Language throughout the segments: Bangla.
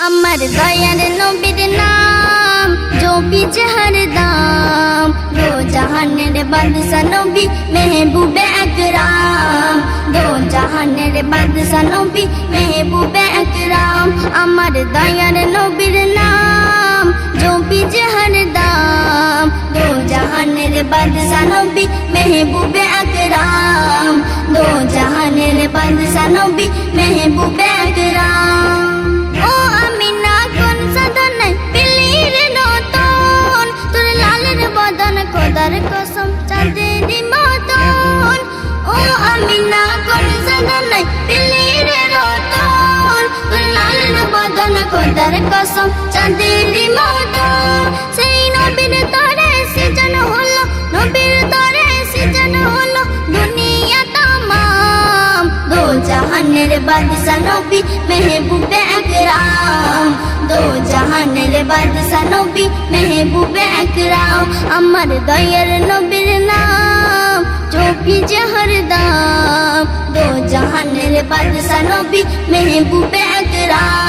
আমার দয়ার নবীর নাম জপি জহর দাম দো জাহানের বাদশা নবী মেহবুবে একরাম দো জাহানের বাদশা নবী মেহবুবে একরাম আমার দয়ার নবীর নাম জপি জহর দাম দো জাহানের বাদশা নবী মেহবুবে একরাম দো জাহানের বাদশা নবী মেহবুবে একরাম খোদার কসম চাঁদের মতন সেই নবীর তরে সিজন হলো, নবীর তরে সিজন হলো দুনিয়া তামাম। দো জাহানের বাদশা নবী মেহবুবে একরাম। দো জাহানের বাদশা নবী মেহবুবে একরাম। আমার দয়ার নবীর নাম চোখি জহর দাম। দো জাহানের বাদশা নবী মেহবুবে একরাম।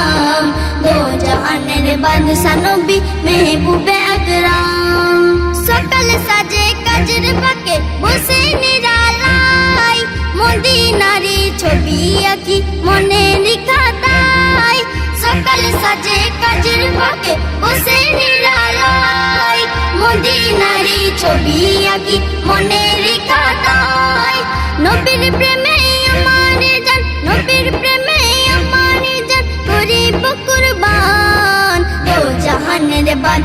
জাহানের বাদশা নবী মেহবুবে একরাম সকাল সাজে কাজের পাকে বসে নিরালাই মদিনারি ছবি আঁকি মনে লিখা তাই সকাল সাজে কাজের পাকে বসে নিরালাই মদিনারি ছবি আঁকি মনে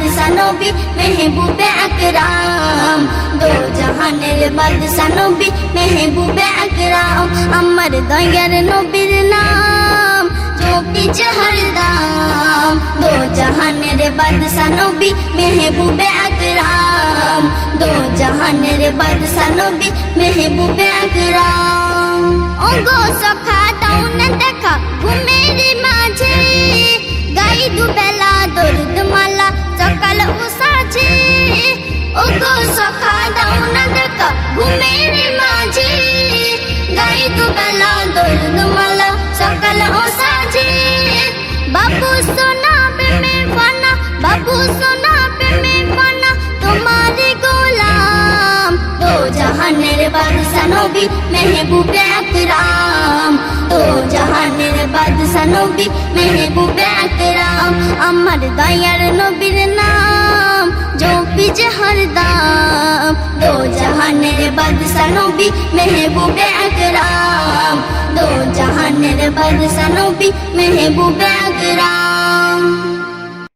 বাদশা নবী মেহবুবে আকরাম দো জাহানের বাদশা নবী মেহবুবে আকরাম আমার দয়ার নবীর নাম চোখি জহর দাম দো জাহানের বাদশা নবী মেহবুবে আকরাম দো জাহানের বাদশা নবী মেহবুবে আকরাম ও গো সখা محبوب اکرام۔ تو جہان باد سنوبی محبوب اکرام۔ امر دائر نبی سنوبی محبوب اکرام۔ دو جہان ربر سنوبی محبوب اکرام۔